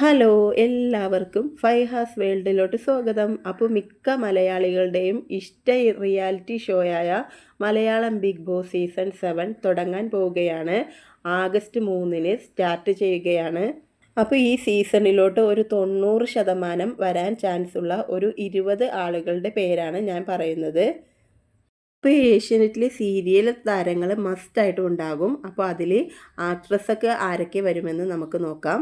Hello എല്ലാവർക്കും ഫൈഹാസ് വേൾഡിലോട്ട് സ്വാഗതം. അപ്പോൾ മിക്ക മലയാളികളുടെയും ഇഷ്ട reality ഷോയായ Malayalam big boss season seven തുടങ്ങാൻ പോവുകയാണ്. ആഗസ്റ്റ് മൂന്നിന് സ്റ്റാർട്ട് ചെയ്യുകയാണ്. അപ്പോൾ ഈ സീസണിലോട്ട് ഒരു തൊണ്ണൂറ് ശതമാനം വരാൻ ചാൻസ് ഉള്ള ഒരു ഇരുപത് ആളുകളുടെ പേരാണ് ഞാൻ പറയുന്നത്. ഇപ്പോൾ ഏഷ്യനെറ്റിലെ സീരിയൽ താരങ്ങൾ മസ്റ്റായിട്ടും ഉണ്ടാകും അപ്പോൾ അതിൽ ആക്ട്രസ്സൊക്കെ ആരൊക്കെ വരുമെന്ന് നമുക്ക് നോക്കാം.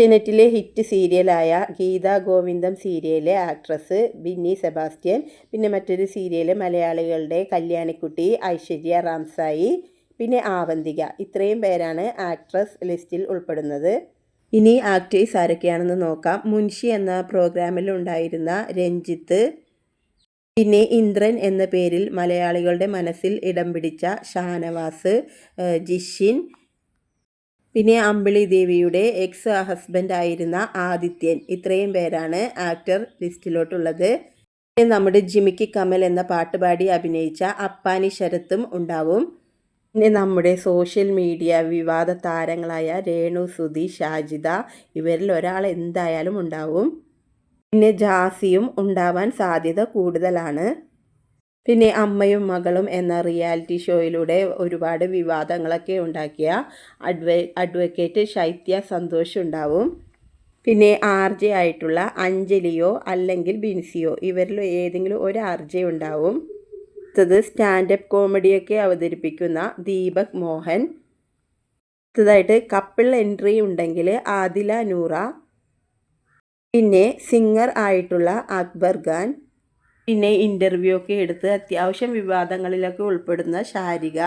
ഏഷ്യാനെറ്റിലെ ഹിറ്റ് സീരിയലായ ഗീത ഗോവിന്ദം സീരിയലിലെ ആക്ട്രസ് ബിന്നി സെബാസ്റ്റ്യൻ പിന്നെ മറ്റൊരു സീരിയൽ മലയാളികളുടെ കല്യാണിക്കുട്ടി ഐശ്വര്യ റാംസായി പിന്നെ ആവന്തിക. ഇത്രയും പേരാണ് ആക്ട്രസ് ലിസ്റ്റിൽ ഉൾപ്പെടുന്നത്. ഇനി ആക്ടേഴ്സ് ആരൊക്കെയാണെന്ന് നോക്കാം. മുൻഷി എന്ന പ്രോഗ്രാമിൽ ഉണ്ടായിരുന്ന രഞ്ജിത്ത് പിന്നെ ഇന്ദ്രൻ എന്ന പേരിൽ മലയാളികളുടെ മനസ്സിൽ ഇടം പിടിച്ച ഷാനവാസ് ജിഷിൻ പിന്നെ അമ്പിളി ദേവിയുടെ എക്സ് ഹസ്ബൻഡ് ആയിരുന്ന ആദിത്യൻ. ഇത്രയും പേരാണ് ആക്ടർ ലിസ്റ്റിലോട്ടുള്ളത് പിന്നെ നമ്മുടെ ജിമിക്കി കമൽ എന്ന പാട്ടുപാടി അഭിനയിച്ച അപ്പാനി ശരത്തും ഉണ്ടാവും. പിന്നെ നമ്മുടെ സോഷ്യൽ മീഡിയ വിവാദ താരങ്ങളായ രേണു സുധി ഷാജിദ ഇവരിൽ ഒരാൾ എന്തായാലും ഉണ്ടാവും. പിന്നെ ജാസിയും ഉണ്ടാവാൻ സാധ്യത കൂടുതലാണ്. പിന്നെ അമ്മയും മകളും എന്ന റിയാലിറ്റി ഷോയിലൂടെ ഒരുപാട് വിവാദങ്ങളൊക്കെ ഉണ്ടാക്കിയ അഡ്വ അഡ്വക്കേറ്റ് ശൈത്യ സന്തോഷ് ഉണ്ടാവും. പിന്നെ ആർ ജെ ആയിട്ടുള്ള അഞ്ജലിയോ അല്ലെങ്കിൽ ബിൻസിയോ ഇവരിൽ ഏതെങ്കിലും ഒരു ആർ ജെ ഉണ്ടാവും. അടുത്തത് സ്റ്റാൻഡപ്പ് കോമഡിയൊക്കെ അവതരിപ്പിക്കുന്ന ദീപക് മോഹൻ. അടുത്തതായിട്ട് കപ്പിൾ എൻട്രി ഉണ്ടെങ്കിൽ ആദില നൂറ. പിന്നെ സിംഗർ ആയിട്ടുള്ള അക്ബർ ഖാൻ. പിന്നെ ഇന്റർവ്യൂ ഒക്കെ എടുത്ത് അത്യാവശ്യം വിവാദങ്ങളിലൊക്കെ ഉൾപ്പെടുന്ന ശാരിക.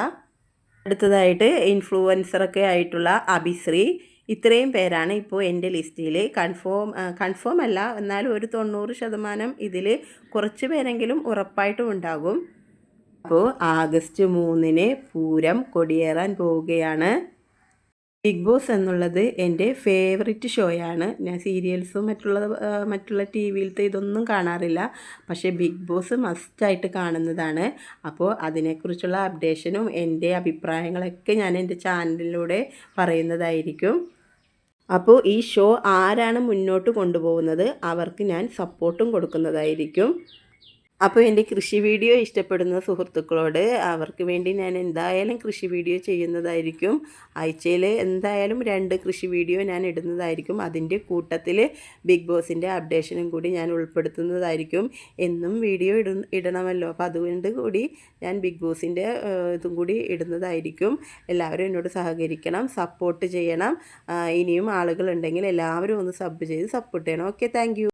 അടുത്തതായിട്ട് ഇൻഫ്ലുവൻസറൊക്കെ ആയിട്ടുള്ള അഭിശ്രീ. ഇത്രയും പേരാണ് ഇപ്പോൾ എന്റെ ലിസ്റ്റിൽ കൺഫേം കൺഫേം അല്ല എന്നാലും ഒരു തൊണ്ണൂറ് ശതമാനം ഇതിൽ കുറച്ച് പേരെങ്കിലും ഉറപ്പായിട്ടും ഉണ്ടാകും. അപ്പോൾ ആഗസ്റ്റ് മൂന്നിന് പൂരം കൊടിയേറാൻ പോവുകയാണ്. ബിഗ് ബോസ് എന്നുള്ളത് എന്റെ ഫേവറിറ്റ് ഷോയാണ്. ഞാൻ സീരിയൽസും മറ്റുള്ള മറ്റുള്ള ടി വിയിലത്തെ ഇതൊന്നും കാണാറില്ല. പക്ഷേ ബിഗ് ബോസ് മസ്റ്റായിട്ട് കാണുന്നതാണ്. അപ്പോൾ അതിനെക്കുറിച്ചുള്ള അപ്ഡേഷനും എന്റെ അഭിപ്രായങ്ങളൊക്കെ ഞാൻ എന്റെ ചാനലിലൂടെ പറയുന്നതായിരിക്കും. അപ്പോൾ ഈ ഷോ ആരാണ് മുന്നോട്ട് കൊണ്ടുപോകുന്നത്? അവർക്ക് ഞാൻ സപ്പോർട്ടും കൊടുക്കുന്നതായിരിക്കും. അപ്പോൾ എന്റെ കൃഷി വീഡിയോ ഇഷ്ടപ്പെടുന്ന സുഹൃത്തുക്കളോട് അവർക്ക് വേണ്ടി ഞാൻ എന്തായാലും കൃഷി വീഡിയോ ചെയ്യുന്നതായിരിക്കും. ആഴ്ചയിൽ എന്തായാലും രണ്ട് കൃഷി വീഡിയോ ഞാൻ ഇടുന്നതായിരിക്കും. അതിന്റെ കൂട്ടത്തിൽ ബിഗ് ബോസിന്റെ അപ്ഡേഷനും കൂടി ഞാൻ ഉൾപ്പെടുത്തുന്നതായിരിക്കും. എന്നും വീഡിയോ ഇട ഇടണമല്ലോ. അപ്പോൾ അതുകൊണ്ട് കൂടി ഞാൻ ബിഗ് ബോസിന്റെ ഇതും കൂടി ഇടുന്നതായിരിക്കും. എല്ലാവരും എന്നോട് സഹകരിക്കണം സപ്പോർട്ട് ചെയ്യണം. ഇനിയും ആളുകളുണ്ടെങ്കിൽ എല്ലാവരും ഒന്ന് സബ് ചെയ്ത് സപ്പോർട്ട് ചെയ്യണം. Okay thank